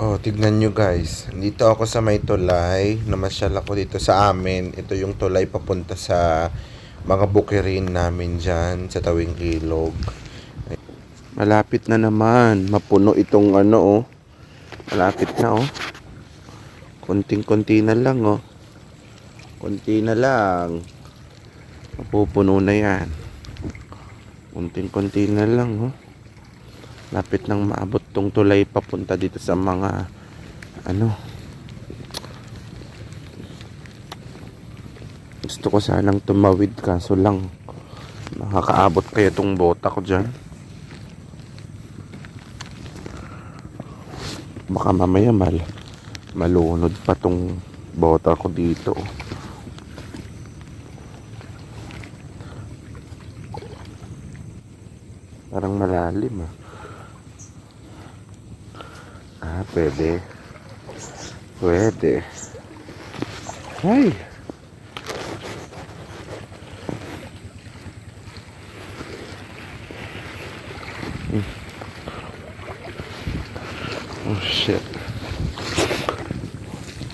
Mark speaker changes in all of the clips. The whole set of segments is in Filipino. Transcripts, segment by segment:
Speaker 1: Oh, tignan nyo guys. Dito ako sa may tulay. Namasyal ako dito sa amin. Ito yung tulay papunta sa mga bukirin namin dyan sa Tawing Ilog. Malapit na naman. Mapuno itong ano oh. Malapit na oh. Konting-konti na lang oh. Konti na lang. Mapupuno na yan. Konting-konti na lang oh. Lapit nang maabot tong tulay papunta dito sa mga ano. Gusto ko sanang tumawid kaso lang nakakaabot kaya tong bota ko dyan. Baka mamaya mal malunod pa tong bota ko dito. Parang malalim ah. Pwede. Pwede. Ay! Hmm. Oh, shit.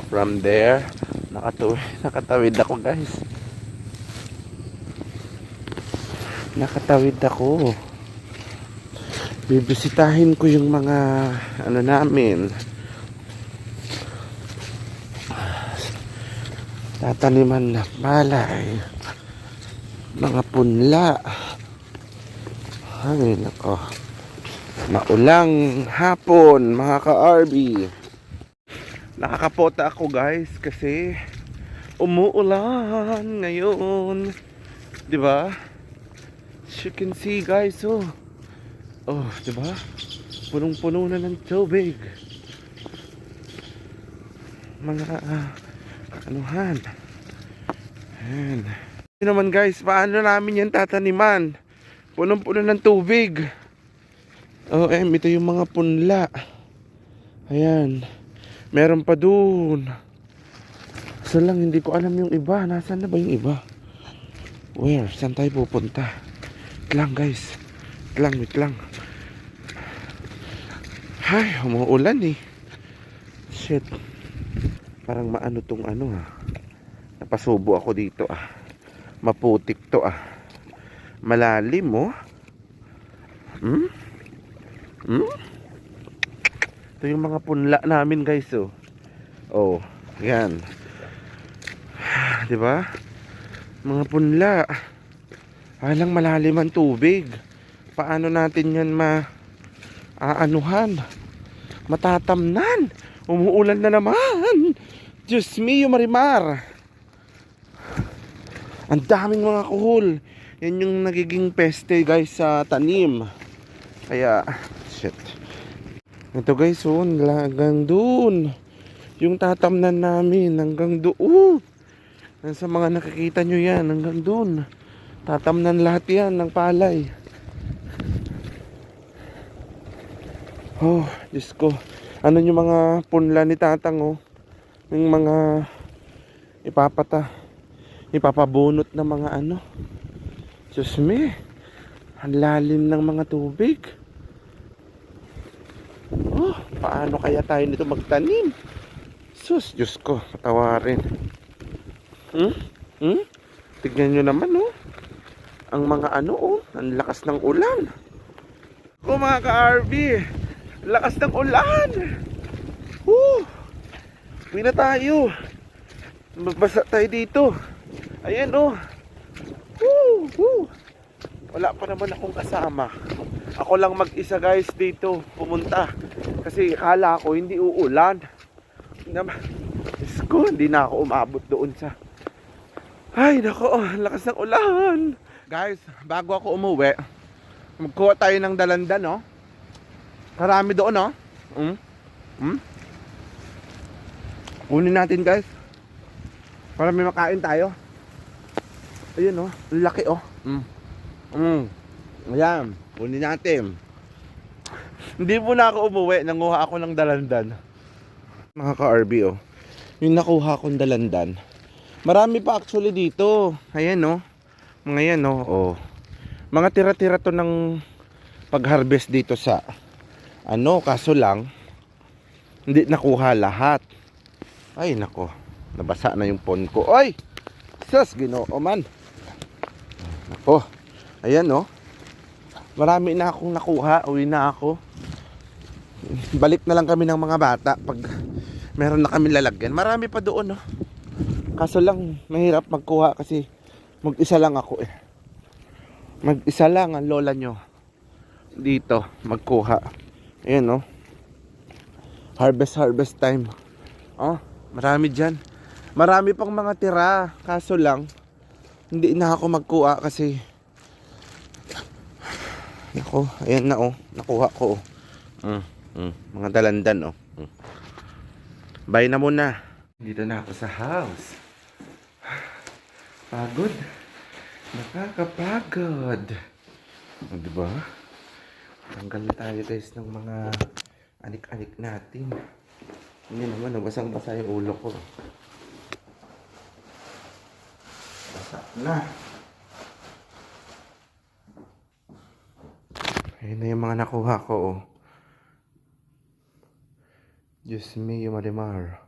Speaker 1: From there, nakatawid, nakatawid ako guys. Nakatawid ako bibisitahin ko yung mga ano namin. Tataniman na palay. Mga punla. Ay nako. Maulang hapon mga ka-RB nakakapota ako guys kasi umuulan ngayon. Di ba? You can see guys oh Oh, di ba? Punong-puno na ng tubig. Mga uh, anuhan. Ayan. Yun naman guys, paano namin yan tataniman? Punong-puno ng tubig. Oh, em, ito yung mga punla. Ayan. Meron pa dun. Sa lang, hindi ko alam yung iba. Nasaan na ba yung iba? Where? Saan tayo pupunta? Wait lang guys. Wait lang, wait lang. Ay, umuulan eh. Shit. Parang maano tong ano ha. Napasubo ako dito ah. Maputik to ah. Malalim oh. Hmm? Hmm? Ito yung mga punla namin guys oh. Oh, yan. 'Di ba? Mga punla. Alang malalim ang tubig. Paano natin yan ma aanuhan? Matatamnan. Umuulan na naman. Diyos mio marimar. Ang daming mga kuhol. Yan yung nagiging peste guys sa tanim. Kaya, shit. Ito guys, oh, hanggang dun. Yung tatamnan namin, hanggang doon. Sa mga nakikita nyo yan, hanggang dun. Tatamnan lahat yan ng palay. Oh, Diyos ko. Ano yung mga punla ni tatang, oh. Yung mga ipapata. Ipapabunot na mga ano. Diyos me. Ang lalim ng mga tubig. Oh, paano kaya tayo nito magtanim? Sus, Diyos ko, patawarin. Hmm? Hmm? Tignan nyo naman, oh. Ang mga ano, oh. Ang lakas ng ulan. Ko mga ka-RV. Lakas ng ulan. Woo! Uwi na tayo. Magbasa tayo dito. Ayan, oh. Woo! Woo! Wala pa naman akong kasama. Ako lang mag-isa guys dito pumunta. Kasi kala ko hindi uulan. Naman, hindi na ako umabot doon sa... Ay, nako, lakas ng ulan. Guys, bago ako umuwi, magkuha tayo ng dalandan, no? Karami doon, no? Hmm? Hmm? Kunin natin, guys. Para may makain tayo. Ayun, no? Ang laki, oh. Hmm. Hmm. Ayan, kunin natin. Hindi po na ako umuwi, nanguha ako ng dalandan. Mga ka-RB, oh. Yung nakuha kong dalandan. Marami pa actually dito. Ayan, no? Mga yan, no? Oh. Mga tira-tira to ng pag-harvest dito sa ano, kaso lang Hindi nakuha lahat. Ay, nako. Nabasa na yung phone ko. Oy! Sus, ginoo man. Nako. Ayan, oh. Marami na akong nakuha. Uwi na ako. Balik na lang kami ng mga bata pag meron na kami lalagyan. Marami pa doon, oh. Kaso lang, mahirap magkuha kasi mag-isa lang ako eh. Mag-isa lang ang lola nyo dito magkuha. Ayan, oh. Harvest, harvest time. Oh, marami dyan. Marami pang mga tira. Kaso lang, hindi na ako magkuha kasi Nako, ayan na oh. Nakuha ko oh. Mm, mm, mga dalandan oh. Mm. Bye na muna. Dito na ako sa house. Pagod. Nakakapagod. O, diba? Tanggal na tayo guys ng mga anik-anik natin. Hindi naman, oh, basang-basa yung ulo ko. Basa na. Ayun na yung mga nakuha ko, oh. Diyos me, yung marimar.